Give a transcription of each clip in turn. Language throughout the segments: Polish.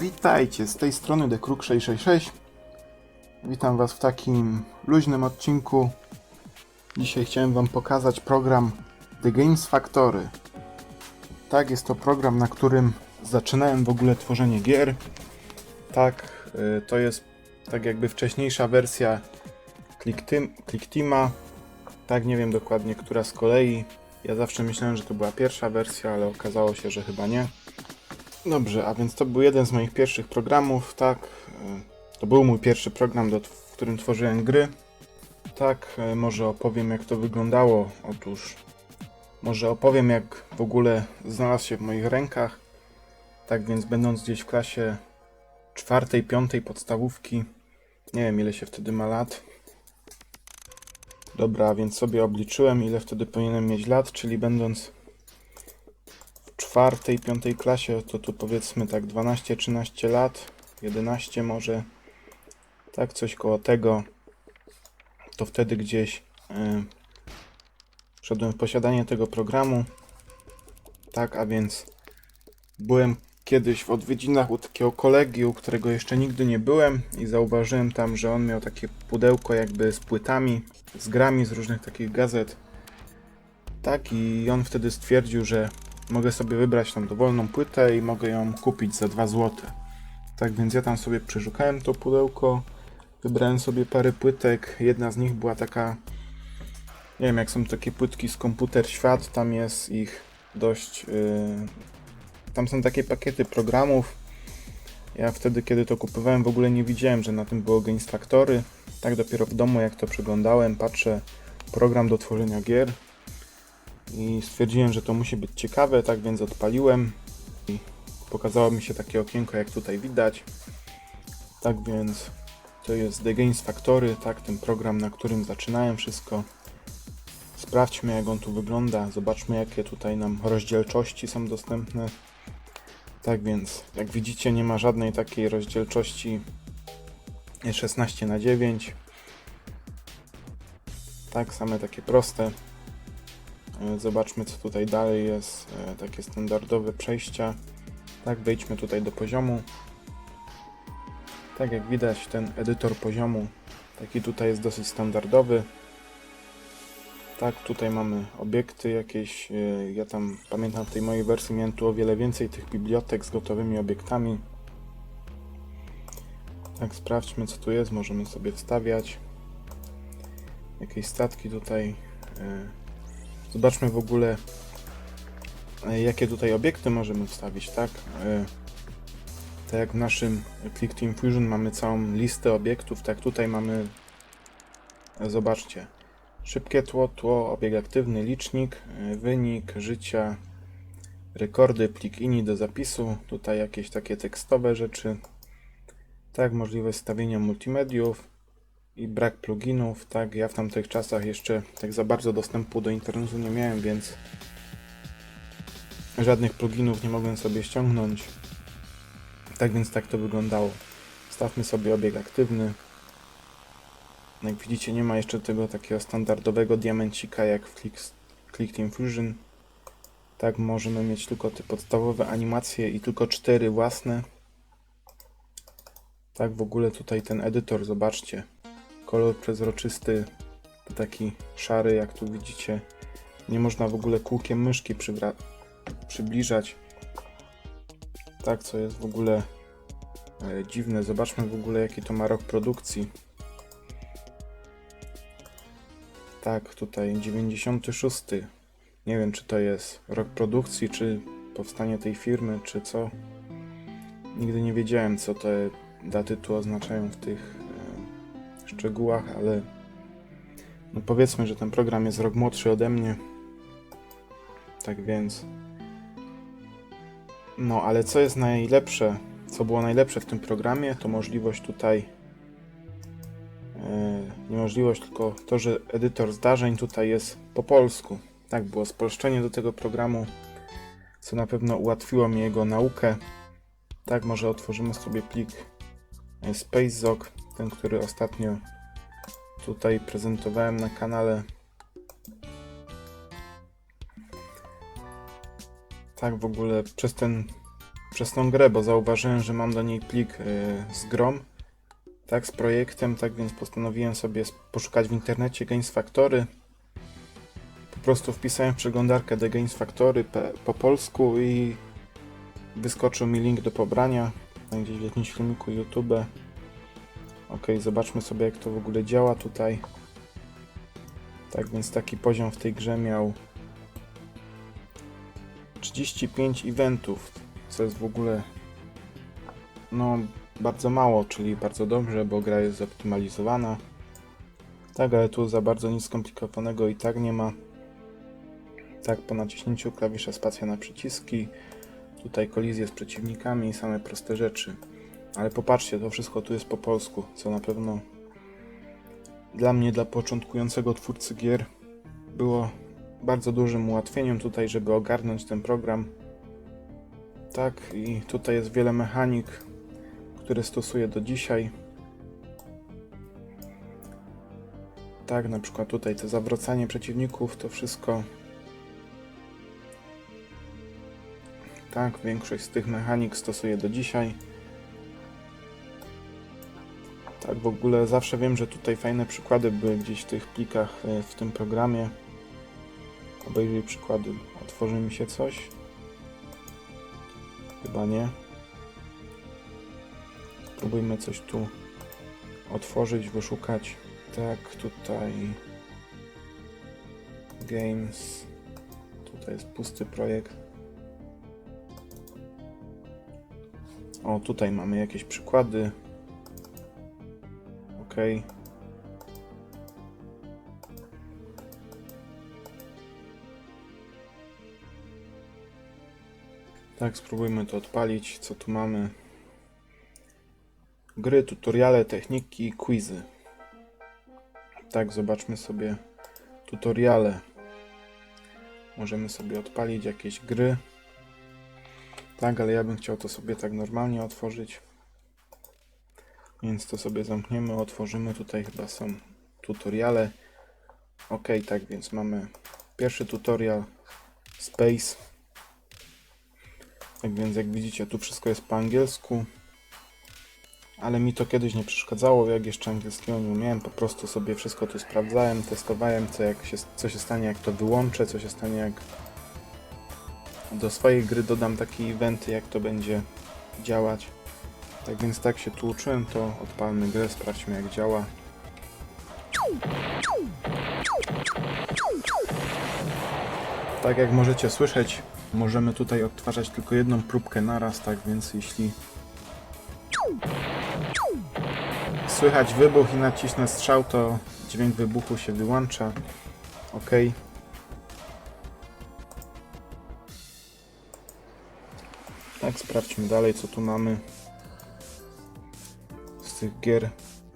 Witajcie, z tej strony The Kruk 666. Witam Was w takim luźnym odcinku. Dzisiaj chciałem Wam pokazać program The Games Factory. Tak, jest to program, na którym zaczynałem w ogóle tworzenie gier. Tak, y, to jest tak jakby wcześniejsza wersja ClickTeama. Tak, nie wiem dokładnie, która z kolei. Ja zawsze myślałem, że to była pierwsza wersja, ale okazało się, że chyba nie. Dobrze, a więc to był jeden z moich pierwszych programów, tak. e, To był mój pierwszy program, w którym tworzyłem gry. Tak, e, może opowiem jak to wyglądało. Otóż, może opowiem jak w ogóle znalazł się w moich rękach. Tak więc, będąc gdzieś w klasie czwartej, piątej podstawówki, nie wiem ile się wtedy ma lat. Dobra, więc sobie obliczyłem ile wtedy powinienem mieć lat, czyli będąc czwartej, piątej klasie, to tu powiedzmy tak 12-13 lat, 11 może, tak coś koło tego, to wtedy gdzieś y, wszedłem w posiadanie tego programu, tak, a więc byłem kiedyś w odwiedzinach u takiego kolegi, u którego jeszcze nigdy nie byłem i zauważyłem tam, że on miał takie pudełko jakby z płytami, z grami z różnych takich gazet, tak, i on wtedy stwierdził, że mogę sobie wybrać tam dowolną płytę i mogę ją kupić za 2 zł. Tak więc ja tam sobie przeszukałem to pudełko, wybrałem sobie parę płytek. Jedna z nich była taka, nie wiem, jak są takie płytki z komputer świat, tam jest ich dość. Yy... Tam są takie pakiety programów. Ja wtedy, kiedy to kupowałem, w ogóle nie widziałem, że na tym było Games Factory. Tak dopiero w domu, jak to przeglądałem, patrzę program do tworzenia gier i stwierdziłem, że to musi być ciekawe, tak więc odpaliłem i pokazało mi się takie okienko, jak tutaj widać. Tak więc to jest The Games Factory, tak, ten program, na którym zaczynałem wszystko. Sprawdźmy, jak on tu wygląda, zobaczmy, jakie tutaj nam rozdzielczości są dostępne. Tak więc, jak widzicie, nie ma żadnej takiej rozdzielczości 16 na 9 Tak, same takie proste. E, Zobaczmy, co tutaj dalej jest. E, Takie standardowe przejścia. Tak, wejdźmy tutaj do poziomu. Tak jak widać, ten edytor poziomu taki tutaj jest dosyć standardowy. Tak, tutaj mamy obiekty jakieś. e, Ja tam pamiętam w tej mojej wersji miałem tu o wiele więcej tych bibliotek z gotowymi obiektami. Tak, sprawdźmy co tu jest. Możemy sobie wstawiać jakieś statki tutaj. Zobaczmy w ogóle, e, jakie tutaj obiekty możemy wstawić, tak? E, Tak jak w naszym Click Team Fusion mamy całą listę obiektów, tak tutaj mamy, e, zobaczcie, szybkie tło, tło, obieg aktywny, licznik, wynik, życia, rekordy, plik INI do zapisu, tutaj jakieś takie tekstowe rzeczy, tak, możliwość stawienia multimediów, i brak pluginów, tak, ja w tamtych czasach jeszcze tak za bardzo dostępu do internetu nie miałem, więc żadnych pluginów nie mogłem sobie ściągnąć. Tak więc tak to wyglądało. Stawmy sobie obieg aktywny. Jak widzicie nie ma jeszcze tego takiego standardowego diamencika jak w Click, Click Fusion. Tak możemy mieć tylko te podstawowe animacje i tylko cztery własne. Tak w ogóle tutaj ten edytor, zobaczcie kolor przezroczysty, taki szary, jak tu widzicie. Nie można w ogóle kółkiem myszki przybliżać. Tak, co jest w ogóle e, dziwne. Zobaczmy w ogóle, jaki to ma rok produkcji. Tak, tutaj 96. Nie wiem, czy to jest rok produkcji, czy powstanie tej firmy, czy co. Nigdy nie wiedziałem, co te daty tu oznaczają w tych szczegółach, ale no powiedzmy, że ten program jest rok młodszy ode mnie. Tak więc. No, ale co jest najlepsze, co było najlepsze w tym programie, to możliwość tutaj. e, nie możliwość, tylko to, że edytor zdarzeń tutaj jest po polsku. Tak, było spolszczenie do tego programu, co na pewno ułatwiło mi jego naukę. Tak, może otworzymy sobie plik e, SpaceZog, ten, który ostatnio tutaj prezentowałem na kanale. Tak w ogóle przez ten przez tą grę, bo zauważyłem, że mam do niej plik y, z grom, tak, z projektem, tak więc postanowiłem sobie poszukać w internecie Games Factory. Po prostu wpisałem w przeglądarkę The Games Factory po polsku i wyskoczył mi link do pobrania, gdzieś w jakimś filmiku YouTube. Ok, zobaczmy sobie jak to w ogóle działa tutaj. Tak więc taki poziom w tej grze miał 35 eventów, co jest w ogóle no bardzo mało, czyli bardzo dobrze, bo gra jest zoptymalizowana. Tak, ale tu za bardzo nic skomplikowanego i tak nie ma. Tak, po naciśnięciu klawisza spacja na przyciski, tutaj kolizje z przeciwnikami i same proste rzeczy. Ale popatrzcie, to wszystko tu jest po polsku, co na pewno dla mnie, dla początkującego twórcy gier, było bardzo dużym ułatwieniem tutaj, żeby ogarnąć ten program. Tak, i tutaj jest wiele mechanik, które stosuję do dzisiaj. Tak, na przykład tutaj to zawracanie przeciwników, to wszystko. Tak, większość z tych mechanik stosuję do dzisiaj. Tak, w ogóle zawsze wiem, że tutaj fajne przykłady były gdzieś w tych plikach e, w tym programie. Obejrzyj przykłady. Otworzy mi się coś? Chyba nie. Spróbujmy coś tu otworzyć, wyszukać. Tak, tutaj Games. Tutaj jest pusty projekt. O, tutaj mamy jakieś przykłady. Ok. Tak, spróbujmy to odpalić. Co tu mamy? Gry, tutoriale, techniki, quizy. Tak, zobaczmy sobie tutoriale. Możemy sobie odpalić jakieś gry. Tak, ale ja bym chciał to sobie tak normalnie otworzyć. Więc to sobie zamkniemy, otworzymy. Tutaj chyba są tutoriale. Ok, tak więc mamy pierwszy tutorial Space. Tak więc jak widzicie, tu wszystko jest po angielsku. Ale mi to kiedyś nie przeszkadzało, jak jeszcze angielskiego nie umiałem, po prostu sobie wszystko tu sprawdzałem, testowałem, co, jak się, co się stanie, jak to wyłączę, co się stanie, jak do swojej gry dodam takie eventy, jak to będzie działać. Tak więc tak się tu uczyłem, to odpalmy grę, sprawdźmy jak działa. Tak jak możecie słyszeć, możemy tutaj odtwarzać tylko jedną próbkę naraz, tak więc jeśli słychać wybuch i nacisnę strzał, to dźwięk wybuchu się wyłącza. Ok. Tak, sprawdźmy dalej, co tu mamy tych gier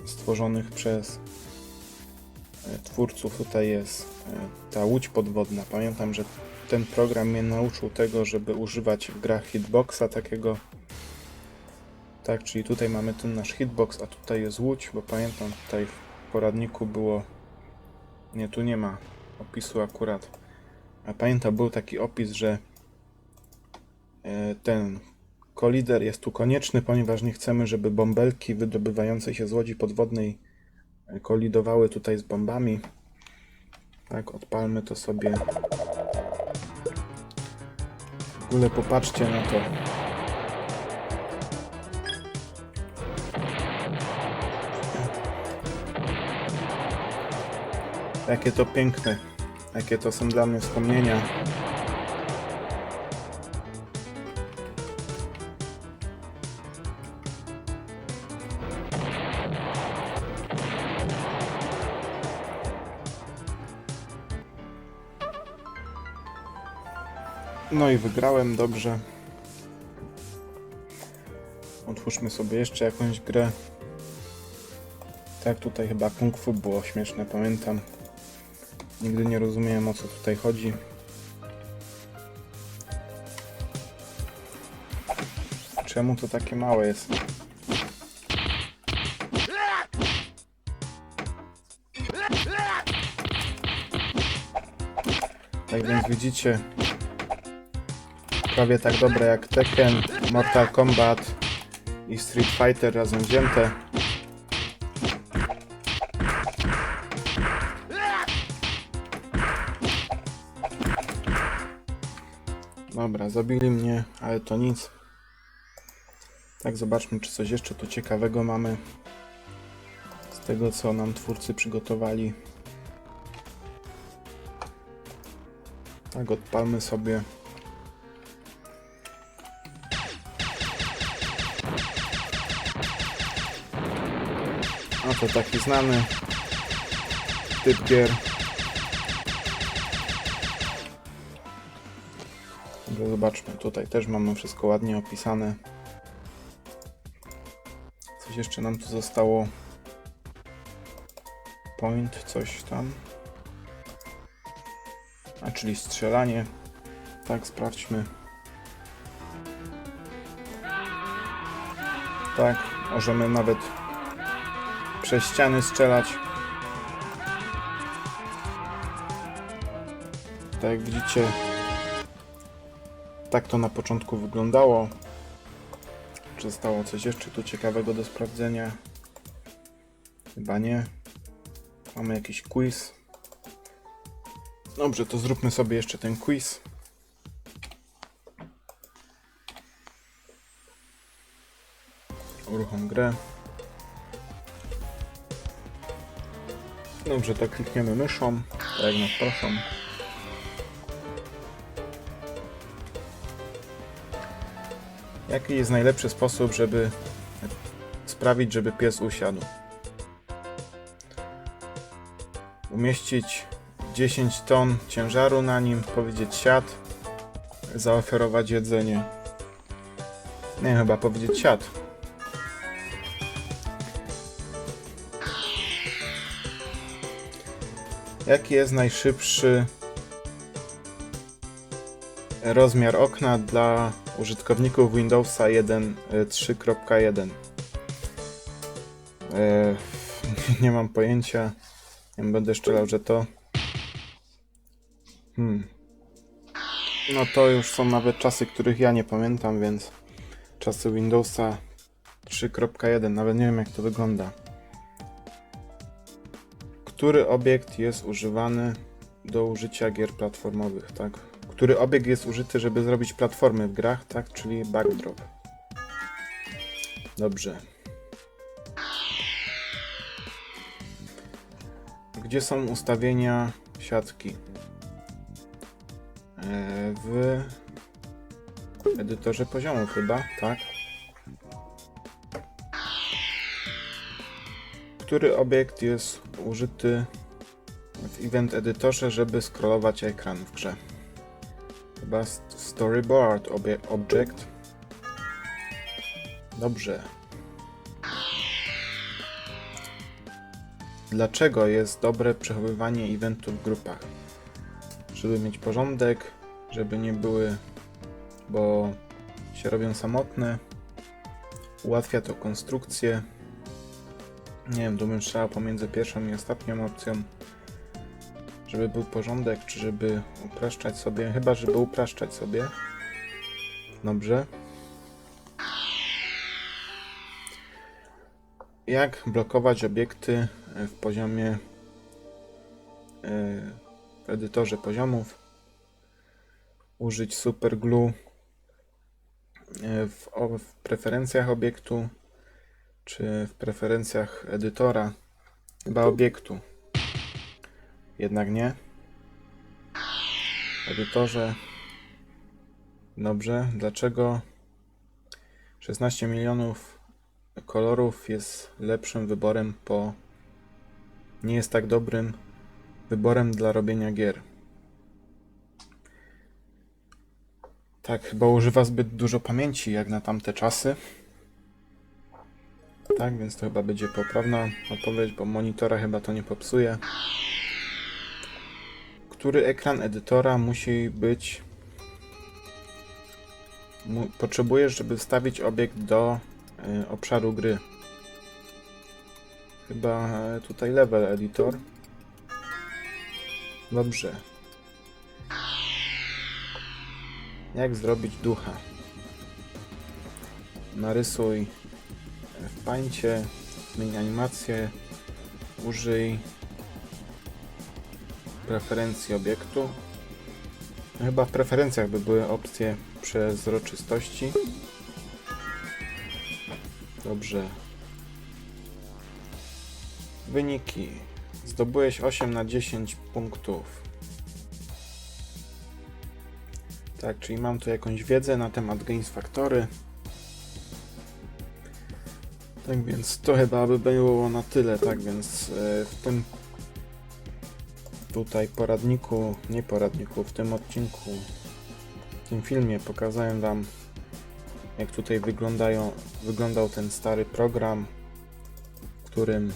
stworzonych przez e, twórców. Tutaj jest e, ta łódź podwodna. Pamiętam, że ten program mnie nauczył tego, żeby używać w grach hitboxa takiego. Tak, czyli tutaj mamy ten nasz hitbox, a tutaj jest łódź, bo pamiętam tutaj w poradniku było. Nie, tu nie ma opisu akurat. A pamiętam, był taki opis, że e, ten kolider jest tu konieczny, ponieważ nie chcemy, żeby bąbelki wydobywające się z łodzi podwodnej e, kolidowały tutaj z bombami. Tak, odpalmy to sobie. W ogóle popatrzcie na to. Jakie to piękne. Jakie to są dla mnie wspomnienia. No i wygrałem dobrze. Otwórzmy sobie jeszcze jakąś grę. Tak, tutaj chyba Kung Fu było śmieszne, pamiętam. Nigdy nie rozumiałem o co tutaj chodzi. Czemu to takie małe jest? Tak więc widzicie, prawie tak dobre jak Tekken, Mortal Kombat i Street Fighter razem wzięte. Dobra, zabili mnie, ale to nic. Tak, zobaczmy, czy coś jeszcze tu ciekawego mamy z tego, co nam twórcy przygotowali. Tak, odpalmy sobie. No to taki znany typ gier. Dobrze, zobaczmy. Tutaj też mamy wszystko ładnie opisane. Coś jeszcze nam tu zostało. Point, coś tam. A czyli strzelanie. Tak, sprawdźmy. Tak, możemy nawet przez ściany strzelać. Tak jak widzicie, tak to na początku wyglądało. Czy zostało coś jeszcze tu ciekawego do sprawdzenia? Chyba nie. Mamy jakiś quiz. Dobrze, to zróbmy sobie jeszcze ten quiz. Uruchom grę. Dobrze, to klikniemy myszą, tak nas proszą. Jaki jest najlepszy sposób, żeby sprawić, żeby pies usiadł? Umieścić 10 ton ciężaru na nim, powiedzieć siad, zaoferować jedzenie. Nie, chyba powiedzieć siad. Jaki jest najszybszy rozmiar okna dla użytkowników Windowsa 1 y, 3.1? E, nie mam pojęcia. Nie będę strzelał, że to. Hmm. No to już są nawet czasy, których ja nie pamiętam, więc czasy Windowsa 3.1, nawet nie wiem jak to wygląda. Który obiekt jest używany do użycia gier platformowych, tak? Który obiekt jest użyty, żeby zrobić platformy w grach, tak? Czyli backdrop. Dobrze. Gdzie są ustawienia siatki? E, W edytorze poziomu chyba, tak? Który obiekt jest użyty w Event Editorze, żeby scrollować ekran w grze? Chyba st- Storyboard Object. Dobrze. Dlaczego jest dobre przechowywanie eventów w grupach? Żeby mieć porządek, żeby nie były, bo się robią samotne. Ułatwia to konstrukcję. Nie wiem, tu bym strzelał pomiędzy pierwszą i ostatnią opcją. Żeby był porządek, czy żeby upraszczać sobie? Chyba, żeby upraszczać sobie. Dobrze. Jak blokować obiekty w poziomie e, w edytorze poziomów? Użyć superglue e, w, o- w preferencjach obiektu czy w preferencjach edytora? Chyba obiektu. Jednak nie. Edytorze. Dobrze. Dlaczego 16 milionów kolorów jest lepszym wyborem po. Nie jest tak dobrym wyborem dla robienia gier? Tak, chyba używa zbyt dużo pamięci jak na tamte czasy. Tak, więc to chyba będzie poprawna odpowiedź, bo monitora chyba to nie popsuje. Który ekran edytora musi być. Potrzebujesz, żeby wstawić obiekt do y, obszaru gry? Chyba e, tutaj level editor. Dobrze. Jak zrobić ducha? Narysuj pańcie, zmień animację, użyj preferencji obiektu. No Chyba w preferencjach by były opcje przezroczystości. Dobrze. Wyniki. Zdobyłeś 8 na 10 punktów. Tak, czyli mam tu jakąś wiedzę na temat Games Factory. Tak więc to chyba by było na tyle, tak więc e, w tym tutaj poradniku, nie poradniku, w tym odcinku, w tym filmie pokazałem Wam jak tutaj wyglądają, wyglądał ten stary program, którym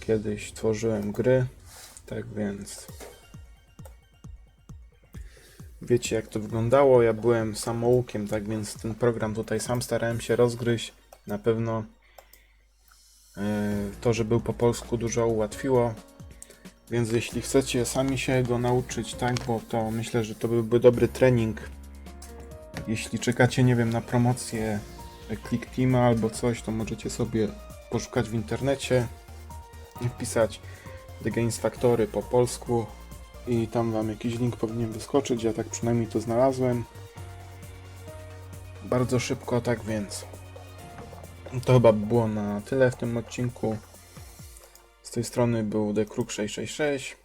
kiedyś tworzyłem gry. Tak więc wiecie jak to wyglądało. Ja byłem samoukiem, tak więc ten program tutaj sam starałem się rozgryźć. Na pewno e, to, że był po polsku dużo ułatwiło. Więc jeśli chcecie sami się go nauczyć, tak, bo to myślę, że to byłby dobry trening. Jeśli czekacie, nie wiem, na promocję Click Teama albo coś, to możecie sobie poszukać w internecie wpisać The Games Factory po polsku i tam wam jakiś link powinien wyskoczyć, ja tak przynajmniej to znalazłem. Bardzo szybko, tak więc to chyba by było na tyle w tym odcinku. Z tej strony był The Kruk 666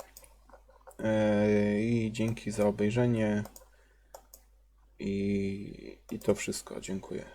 Eee, i dzięki za obejrzenie i, i to wszystko. Dziękuję.